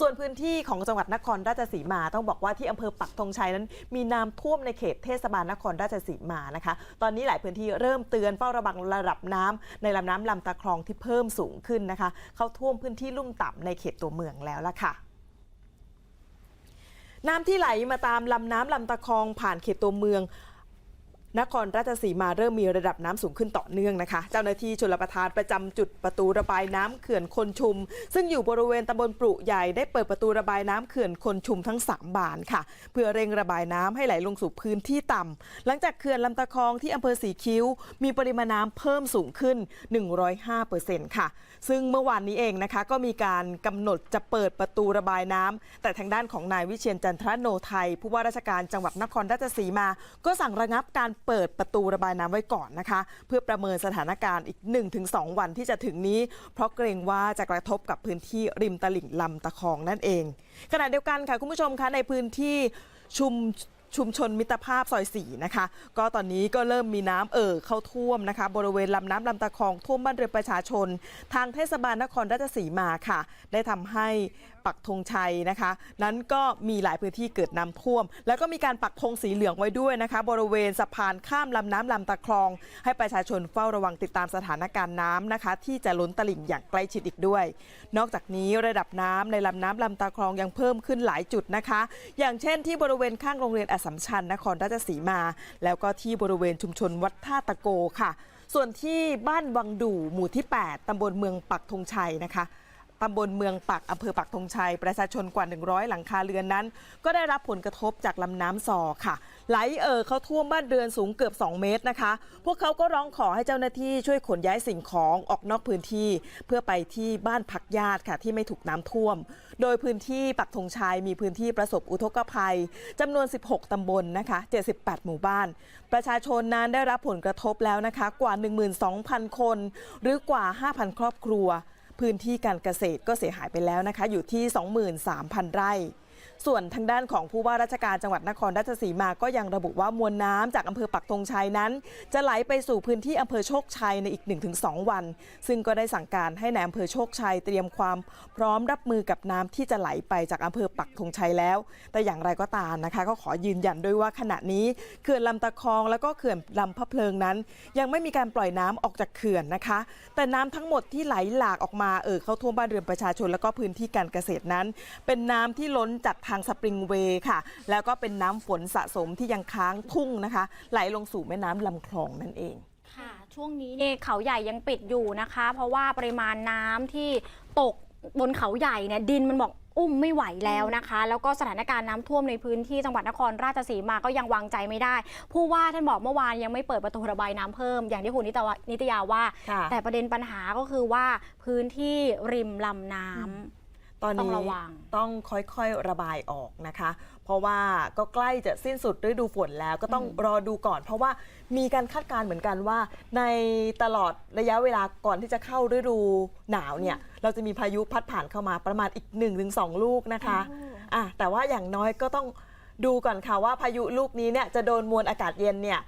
ส่วนพื้นที่ของจังหวัดนครราชสีมา ต้องบอกว่าที่อำเภอปักธงชัยนั้น มีน้ำท่วมในเขตเทศบาลนครราชสีมานะคะ ตอนนี้หลายพื้นที่เริ่มเตือนเฝ้าระวังระดับน้ำในลำน้ำลำตะคลองที่เพิ่มสูงขึ้นนะคะ เข้าท่วมพื้นที่ลุ่มต่ำในเขตตัวเมืองแล้วล่ะค่ะน้ำที่ไหลมาตามลำน้ำลำตะคองผ่านเขตตัวเมือง นครราชสีมาเริ่มมีระดับน้ำสูงขึ้นต่อเนื่องนะคะ เจ้าหน้าที่ชลประทานประจำจุดประตูระบายน้ำเขื่อนคนชุม ซึ่งอยู่บริเวณตำบลปรุใหญ่ได้เปิดประตูระบายน้ำเขื่อนคนชุมทั้ง 3 บานค่ะ เพื่อเร่งระบายน้ำให้ไหลลงสู่พื้นที่ต่ำหลังจากเขื่อนลำตะคองที่อำเภอสีคิ้ว มีปริมาณน้ำเพิ่มสูงขึ้น 105%ค่ะ ซึ่งเมื่อวานนี้เองนะคะ ก็มีการกำหนดจะเปิดประตูระบายน้ำแต่ทางด้านของนายวิเชียนจันทรโนไทยผู้ว่าราชการจังหวัดนครราชสีมา ก็สั่งระงับการเปิดประตูระบายน้ำไว้ก่อนนะคะ เพื่อประเมินสถานการณ์อีก 1-2 วันที่จะถึงนี้ เพราะเกรงว่าจะกระทบกับพื้นที่ริมตลิ่งลำตะคองนั่นเองขณะเดียวกันค่ะคุณผู้ชมคะในพื้นที่ชุม ชุมชนมิตรภาพซอยสี่นะคะ ก็ตอนนี้ก็เริ่มมีน้ำเอ่อเข้าท่วมนะคะ บริเวณลำน้ำลำตะคองท่วมบ้านเรือนประชาชน ทางเทศบาลนครราชสีมาค่ะ ได้ทำให้ปักธงชัยนะคะ นั้นก็มีหลายพื้นที่เกิดน้ำท่วม แล้วก็มีการปักธงสีเหลืองไว้ด้วยนะคะ บริเวณสะพานข้ามลำน้ำลำตะคลอง ให้ประชาชนเฝ้าระวังติดตามสถานการณ์น้ำนะคะ ที่จะล้นตลิ่งอย่างใกล้ชิดอีกด้วย นอกจากนี้ระดับน้ำในลำน้ำลำตะคลองยังเพิ่มขึ้นหลายจุดนะคะ อย่างเช่นที่บริเวณข้างโรงเรียนอัสสัมชัญนครราชสีมา แล้วก็ที่บริเวณชุมชนวัดท่าตะโกค่ะ ส่วนที่บ้านวังดู่หมู่ที่ 8 ตำบลเมืองปักธงชัยนะคะ ตำบลเมืองปักอำเภอปักธงชัย ประชาชนกว่า 100 หลังคาเรือนนั้น ก็ได้รับผลกระทบจากลำน้ำซอค่ะ ไหลเอ่อเข้าท่วมบ้านเรือนสูงเกือบ 2 เมตรนะคะ พวกเขาก็ร้องขอให้เจ้าหน้าที่ช่วยขนย้ายสิ่งของออกนอกพื้นที่ เพื่อไปที่บ้านพักญาติค่ะที่ไม่ถูกน้ำท่วม โดยพื้นที่ปักธงชัยมีพื้นที่ประสบอุทกภัยจำนวน 16 ตำบลนะคะ 78 หมู่บ้าน ประชาชนนั้นได้รับผลกระทบแล้วนะคะกว่า 12,000 คน หรือกว่า 5,000 ครอบครัว พื้นที่การเกษตรก็เสียหายไปแล้วนะคะ อยู่ที่ 23,000 ไร่ ส่วนทางด้านของผู้ว่าราชการจังหวัดนครราชสีมาก็ยังระบุว่ามวลน้ำจากอำเภอปักธงชัยนั้น จะไหลไปสู่พื้นที่อำเภอโชคชัยในอีก 1-2 วัน ซึ่งก็ได้สั่งการให้ในอำเภอโชคชัยเตรียมความพร้อมรับมือกับน้ำที่จะไหลไปจากอำเภอปักธงชัยแล้ว แต่อย่างไรก็ตามนะคะ ก็ขอยืนยันด้วยว่าขณะนี้เขื่อนลำตะคองแล้วก็เขื่อนลำพะเพลิงนั้น ยังไม่มีการปล่อยน้ำออกจากเขื่อนนะคะ แต่น้ำทั้งหมดที่ไหลหลากออกมาเอ่อเข้าท่วมบ้านเรือนประชาชน แล้วก็พื้นที่การเกษตรนั้น เป็นน้ำที่ล้นจากทางสปริงเวย์ค่ะ แล้วก็เป็นน้ำฝนสะสมที่ยังค้างทุ่งนะคะ ไหลลงสู่แม่น้ำลำคลองนั่นเอง ค่ะ ช่วงนี้เนี่ยเขาใหญ่ยังปิดอยู่นะคะ เพราะว่าปริมาณน้ำที่ตกบนเขาใหญ่เนี่ยดินมันบอกอุ้มไม่ไหวแล้วนะคะ แล้วก็สถานการณ์น้ำท่วมในพื้นที่จังหวัดนครราชสีมาก็ยังวางใจไม่ได้ ผู้ว่าท่านบอกเมื่อวานยังไม่เปิดประตูระบายน้ำเพิ่ม อย่างที่คุณนิตวะนิตยาว่า ค่ะ แต่ประเด็นปัญหาก็คือว่าพื้นที่ริมลำน้ำ ตอนต้อนี้งระวังต้องค่อยๆระบายออกนะคะ เพราะว่าก็ใกล้จะสิ้นสุดฤดูฝนแล้วก็ต้องอืมรอดูก่อน เพราะว่ามีการคาดการณ์เหมือนกันว่า ในตลอดระยะเวลาก่อนที่จะเข้าฤดูหนาวเนี่ยเราจะมีพายุพัดผ่านเข้ามาประมาณอีก 1-2 ลูกนะคะอะแต่ว่าอย่างน้อยก็ต้อง ดูก่อนค่ะว่าพายุลูกนี้เนี่ยจะโดนมวลอากาศเย็นเนี่ย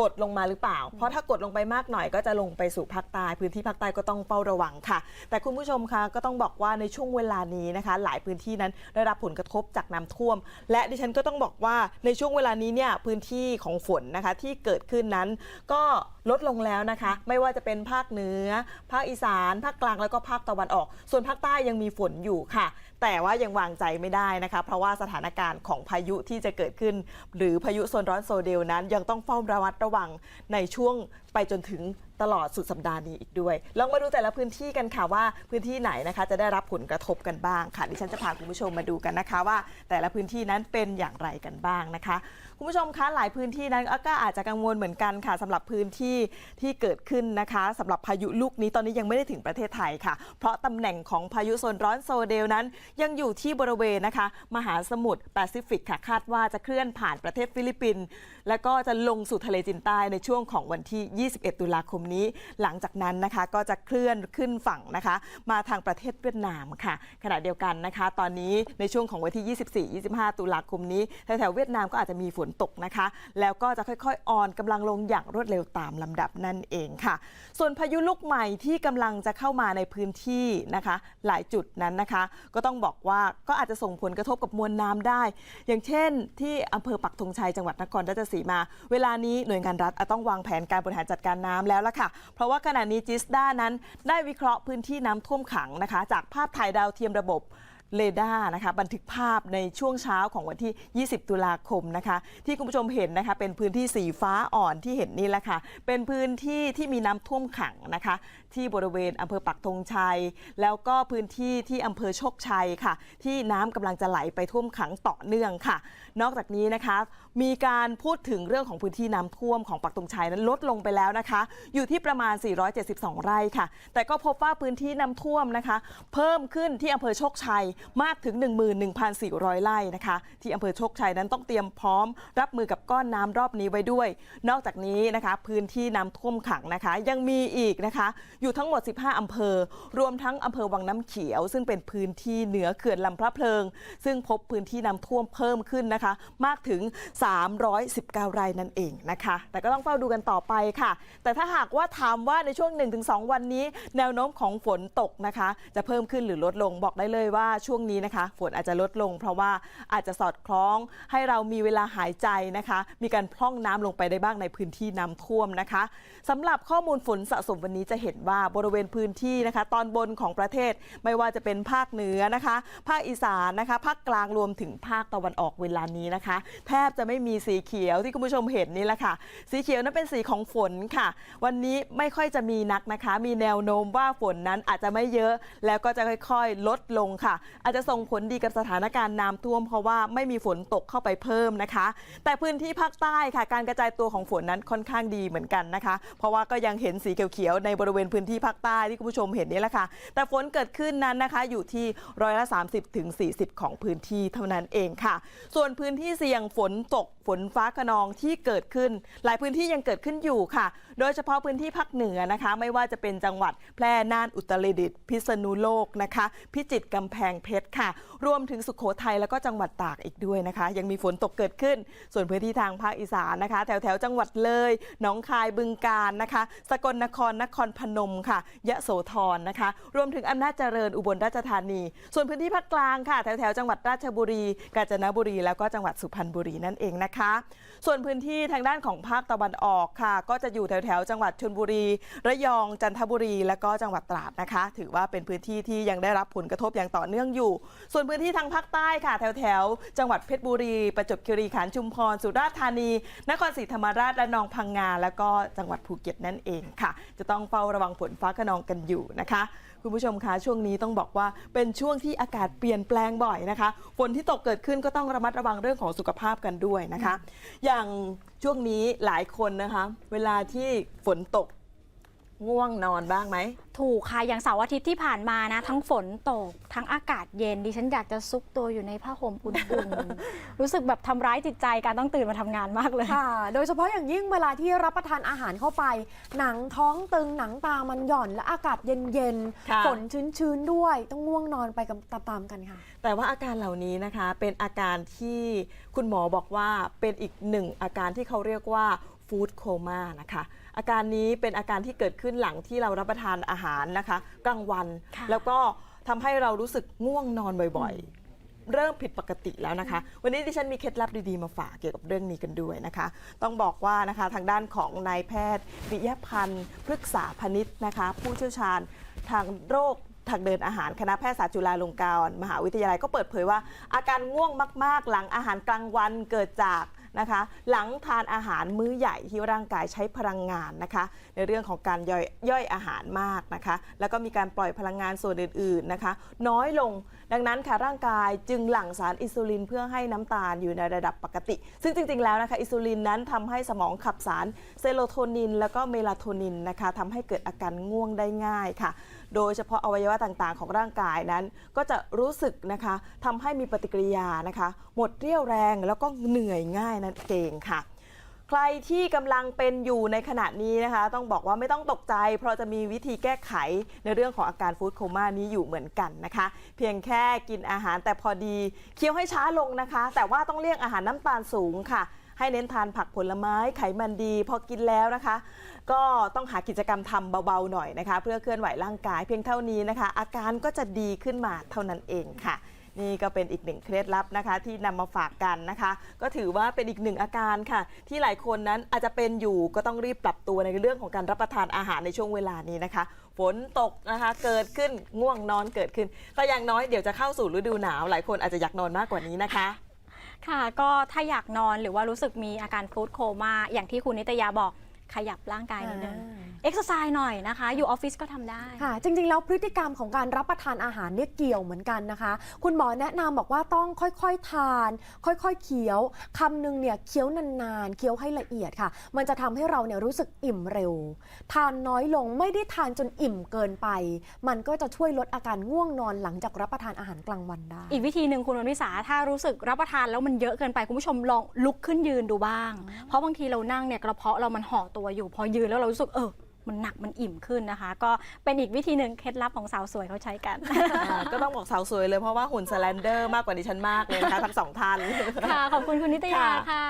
กดลงมาหรือเปล่า เพราะถ้ากดลงไปมากหน่อยก็จะลงไปสู่ภาคใต้พื้นที่ภาคใต้ก็ต้องเฝ้าระวังค่ะ แต่คุณผู้ชมคะก็ต้องบอกว่าในช่วงเวลานี้นะคะ หลายพื้นที่นั้นได้รับผลกระทบจากน้ำท่วม และดิฉันก็ต้องบอกว่าในช่วงเวลานี้เนี่ยพื้นที่ของฝนนะคะที่เกิดขึ้นนั้นก็ลดลงแล้วนะคะ ไม่ว่าจะเป็นภาคเหนือ ภาคอีสาน ภาคกลางแล้วก็ภาคตะวันออก ส่วนภาคใต้ยังมีฝนอยู่ค่ะ แต่ว่ายังวางใจไม่ได้นะคะ เพราะว่าสถานการณ์ของพายุที่จะเกิดขึ้น หรือพายุโซนร้อนโซเดลนั้นยังต้องเฝ้าระมัดระวังในช่วงไปจนถึง ตลอดสุดสัปดาห์นี้อีกด้วย ลองมาดูแต่ละพื้นที่กันค่ะว่าพื้นที่ไหนนะคะ จะได้รับผลกระทบกันบ้างค่ะดิฉันจะพาคุณผู้ชมมาดูกันนะคะ ว่าแต่ละพื้นที่นั้นเป็นอย่างไรกันบ้างนะคะ คุณผู้ชมคะหลายพื้นที่นั้นก็อาจจะกังวลเหมือนกันค่ะสำหรับพื้นที่ที่เกิดขึ้นนะคะสำหรับพายุลูกนี้ตอนนี้ยังไม่ได้ถึงประเทศไทยค่ะ เพราะตำแหน่งของพายุโซนร้อนโซเดลนั้น ยังอยู่ที่บริเวณนะคะ มหาสมุทรแปซิฟิกค่ะคาดว่าจะเคลื่อนผ่านประเทศฟิลิปปินส์และก็จะลงสู่ทะเลจีนใต้ในช่วงของวันที่ 21 ตุลาคมนี้หลังจากนั้นนะคะก็จะเคลื่อนขึ้นฝั่งนะคะ มาทางประเทศเวียดนามค่ะ ขณะเดียวกันนะคะ ตอนนี้ในช่วงของวันที่ 24-25 ตุลาคมนี้แถวๆเวียดนามก็อาจจะมีฝนตกนะคะ แล้วก็จะค่อยๆ อ่อนกำลังลงอย่างรวดเร็วตามลำดับนั่นเองค่ะ ส่วนพายุลูกใหม่ที่กำลังจะเข้ามาในพื้นที่นะคะ หลายจุดนั้นนะคะ ก็ต้องบอกว่าก็อาจจะส่งผลกระทบกับมวลน้ำได้ อย่างเช่น ที่อำเภอปักธงชัยจังหวัดนครราชสีมา เวลานี้หน่วยงานรัฐต้องวางแผนการบริหารจัดการน้ำแล้วล่ะค่ะเพราะว่าขณะนี้จิสด้านั้นได้วิเคราะห์พื้นที่น้ำท่วมขังนะคะ จากภาพถ่ายดาวเทียมระบบ เรดาร์นะคะบันทึกภาพในช่วงเช้าของวันที่ 20 ตุลาคมนะคะที่คุณผู้ชมเห็นนะคะเป็นพื้นที่สีฟ้าอ่อนที่เห็นนี่แหละค่ะเป็นพื้นที่ที่มีน้ำท่วมขังนะคะที่บริเวณอำเภอปักธงชัย แล้วก็พื้นที่ที่อำเภอโชคชัยค่ะ ที่น้ำกำลังจะไหลไปท่วมขังต่อเนื่องค่ะ นอกจากนี้นะคะมีการพูดถึงเรื่องของพื้นที่น้ำท่วมของปักธงชัยนั้นลดลงไปแล้วนะคะ อยู่ที่ประมาณ 472 ไร่ค่ะ แต่ก็พบว่าพื้นที่น้ำท่วมนะคะ เพิ่มขึ้นที่อำเภอโชคชัยมากถึง 11,400 ไร่นะคะ ที่อำเภอโชคชัยนั้นต้องเตรียมพร้อม รับมือกับก้อนน้ำรอบนี้ไว้ด้วย นอกจากนี้นะคะ พื้นที่น้ำท่วมขังนะคะ ยังมีอีกนะคะ อยู่ทั้งหมด 15 อำเภอ รวมทั้งอำเภอวังน้ำเขียว ซึ่งเป็นพื้นที่เหนือเขื่อนลำพระเพลิง ซึ่งพบพื้นที่น้ำท่วมเพิ่มขึ้นนะคะ มากถึง 319 ไร่นั่นเองนะคะ แต่ก็ต้องเฝ้าดูกันต่อไปค่ะ แต่ถ้าหากว่าถามว่าในช่วง 1-2 วันนี้ แนวโน้มของฝนตกนะคะ จะเพิ่มขึ้นหรือลดลงบอกได้เลยว่าช่วงนี้นะคะฝนอาจจะลดลง เพราะว่าอาจจะสอดคล้องให้เรามีเวลาหายใจนะคะ มีการพร่องน้ำลงไปได้บ้างในพื้นที่น้ำท่วมนะคะสำหรับข้อมูลฝนสะสมวันนี้จะเห็นว่าบริเวณพื้นที่นะคะ ตอนบนของประเทศไม่ว่าจะเป็นภาคเหนือนะคะ ภาคอีสานนะคะภาคกลางรวมถึงภาคตะวันออกเวลานี้นะคะ แทบจะไม่มีสีเขียวที่คุณผู้ชมเห็นนี่แหละค่ะ สีเขียวนั้นเป็นสีของฝนค่ะ วันนี้ไม่ค่อยจะมีนักนะคะ มีแนวโน้มว่าฝนนั้นอาจจะไม่เยอะแล้วก็จะค่อยๆ ลดลงค่ะอาจจะส่งผลดีกับสถานการณ์น้ำท่วม เพราะว่าไม่มีฝนตกเข้าไปเพิ่มนะคะ แต่พื้นที่ภาคใต้ค่ะการกระจายตัวของฝนนั้นค่อนข้างดีเหมือนกันนะคะ เพราะว่าก็ยังเห็นสีเขียวๆในบริเวณพื้นที่ภาคใต้ที่คุณผู้ชมเห็นนี่แหละค่ะ แต่ฝนเกิดขึ้นนั้นนะคะ อยู่ที่ร้อยละ30ถึง40 ของพื้นที่เท่านั้นเองค่ะ ส่วนพื้นที่เสี่ยงฝนตกฝนฟ้าขนองที่เกิดขึ้น หลายพื้นที่ยังเกิดขึ้นอยู่ค่ะ โดยเฉพาะพื้นที่ภาคเหนือนะคะ ไม่ว่าจะเป็นจังหวัดแพร่น่านอุตรดิตถ์พิษณุโลกนะคะ พิจิตรกำแพงเพชรค่ะ รวมถึงสุขโขทัยแล้วก็จังหวัดตากอีกด้วยนะคะ ยังมีฝนตกเกิดขึ้น ส่วนพื้นที่ทางภาคอีสานนะคะ แถวแถวจังหวัดเลยหนองคายบึงกาฬนะคะ สกลนครนครพนมค่ะ ยะโสธรนะคะ รวมถึงอำนาจเจริญอุบลราชธานี ส่วนพื้นที่ภาคกลางค่ะแถวแถวจังหวัดราชบุรี กาญจนบุรีแล้วก็จังหวัดสุพรรณบุรีนั่นเองนะคะส่วนพื้นที่ทางด้านของภาคตะวันออกค่ะ ก็จะอยู่แถวแถวๆ จังหวัดชลบุรี ระยองจันทบุรี และก็จังหวัดตราดนะคะ ถือว่าเป็นพื้นที่ที่ยังได้รับผลกระทบอย่างต่อเนื่องอยู่ ส่วนพื้นที่ทางภาคใต้ค่ะ แถวแถวๆจังหวัดเพชรบุรี ประจวบคีรีขันธ์ชุมพรสุราษฎร์ธานี นครศรีธรรมราชและนองพังงา แล้วก็จังหวัดภูเก็ตนั่นเองค่ะ จะต้องเฝ้าระวังฝนฟ้าขนองกันอยู่นะคะ คุณผู้ชมคะช่วงนี้ต้องบอกว่าเป็นช่วงที่อากาศเปลี่ยนแปลงบ่อยนะคะ ฝนที่ตกเกิดขึ้นก็ต้องระมัดระวังเรื่องของสุขภาพกันด้วยนะคะ อย่างช่วงนี้หลายคนนะคะ เวลาที่ฝนตก ง่วงนอนบ้างไหม ถูกค่ะ อย่างเสาร์อาทิตย์ที่ผ่านมานะ ทั้งฝนตก ทั้งอากาศเย็น ดิฉันอยากจะซุกตัวอยู่ในผ้าห่มอุ่นๆ รู้สึกแบบทำร้ายจิตใจการต้องตื่นมาทำงานมากเลย ค่ะ โดยเฉพาะอย่างยิ่งเวลาที่รับประทานอาหารเข้าไป หนังท้องตึงหนังตามันหย่อนและอากาศเย็นค่ะ ๆ ฝนชื้นๆด้วย ต้องง่วงนอนไปกับตามๆกันค่ะ แต่ว่าอาการเหล่านี้นะคะ เป็นอาการที่คุณหมอบอกว่าเป็นอีกหนึ่งอาการที่เขาเรียกว่า ฟู้ดโคม่านะคะ อาการนี้เป็นอาการที่เกิดขึ้นหลังที่เรารับประทานอาหารนะคะ กลางวันค่ะแล้วก็ทำให้เรารู้สึกง่วงนอนบ่อยๆ เริ่มผิดปกติแล้วนะคะ วันนี้ดิฉันมีเคล็ดลับดีๆมาฝากเกี่ยวกับเรื่องนี้กันด้วยนะคะ ต้องบอกว่านะคะทางด้านของนายแพทย์ปิยพันธ์พฤกษาพนิษฐ์นะคะ ผู้เชี่ยวชาญทางโรคทางเดินอาหารคณะแพทยศาสตร์จุฬาลงกรณ์มหาวิทยาลัยก็เปิดเผยว่า อาการง่วงมาก ๆ หลังอาหารกลางวันเกิดจาก นะคะ หลังทานอาหารมื้อใหญ่ที่ร่างกายใช้พลังงานนะคะ ในเรื่องของการย่อยย่อยอาหารมากนะคะ แล้วก็มีการปล่อยพลังงานส่วนอื่นๆนะคะ น้อยลงดังนั้นค่ะร่างกายจึงหลั่งสารอินซูลินเพื่อให้น้ำตาลอยู่ในระดับปกติ ซึ่งจริงๆแล้วนะคะอินซูลินนั้นทำให้สมองขับสารเซโรโทนิน แล้วก็เมลาโทนินนะคะทำให้เกิดอาการง่วงได้ง่ายค่ะ โดยเฉพาะอวัยวะต่างๆ ของร่างกายนั้น ก็จะรู้สึกนะคะทำให้มีปฏิกิริยานะคะ หมดเรี่ยวแรงแล้วก็เหนื่อยง่ายนั่นเองค่ะใครที่กำลังเป็นอยู่ในขณะนี้นะคะ ต้องบอกว่าไม่ต้องตกใจ เพราะจะมีวิธีแก้ไขในเรื่องของอาการฟู้ดโคม่านี้อยู่เหมือนกันนะคะ เพียงแค่กินอาหารแต่พอดี เคี้ยวให้ช้าลงนะคะ แต่ว่าต้องเลี่ยงอาหารน้ำตาลสูงค่ะ ให้เน้นทานผักผลไม้ไขมันดี พอกินแล้วนะคะ ก็ต้องหากิจกรรมทำเบาๆหน่อยนะคะ เพื่อเคลื่อนไหวร่างกายเพียงเท่านี้นะคะ อาการก็จะดีขึ้นมาเท่านั้นเองค่ะนี่ก็เป็นอีกหนึ่งเคล็ดลับนะคะ ที่นำมาฝากกันนะคะ ก็ถือว่าเป็นอีกหนึ่งอาการค่ะ ที่หลายคนนั้นอาจจะเป็นอยู่ก็ต้องรีบปรับตัวในเรื่องของการรับประทานอาหารในช่วงเวลานี้นะคะ ฝนตกนะคะ เกิดขึ้นง่วงนอนเกิดขึ้นแต่อย่างน้อยเดี๋ยวจะเข้าสู่ฤดูหนาว หลายคนอาจจะอยากนอนมากกว่านี้นะคะ ค่ะ ก็ถ้าอยากนอนหรือว่ารู้สึกมีอาการฟู้ดโคม่าอย่างที่คุณนิตยาบอก ขยับร่างกายนิดนึงเอ็กซ์ไซส์หน่อยนะคะ อยู่ออฟฟิศก็ทำได้ค่ะจริง ๆ แล้วพฤติกรรมของการรับประทานอาหารเนี่ยเกี่ยวเหมือนกันนะคะ คุณหมอแนะนำบอกว่าต้องค่อยๆทาน ค่อยๆเคี้ยวคำหนึ่งเนี่ยเคี้ยวนานๆเคี้ยวให้ละเอียดค่ะ มันจะทำให้เราเนี่ยรู้สึกอิ่มเร็ว ทานน้อยลงไม่ได้ทานจนอิ่มเกินไป มันก็จะช่วยลดอาการง่วงนอนหลังจากรับประทานอาหารกลางวันได้ อีกวิธีหนึ่งคุณวันวิสาถ้ารู้สึกรับประทานแล้วมันเยอะเกินไปคุณผู้ชมลองลุกขึ้นยืนดูบ้าง เพราะบางทีเรานั่งเนี่ยกระเพาะเรามันห่อตัวอยู่ พอยืนแล้วเรารู้สึกเออ มันหนักมันอิ่มขึ้นนะคะ ก็เป็นอีกวิธีหนึ่งเคล็ดลับของสาวสวยเขาใช้กัน อ่าก็ต้องบอกสาวสวยเลยเพราะว่าหุ่นสแลนเดอร์มากกว่าดิฉันมากเลยนะคะทั้งสองท่าน ค่ะ ขอบคุณคุณนิตยาค่ะค่ะ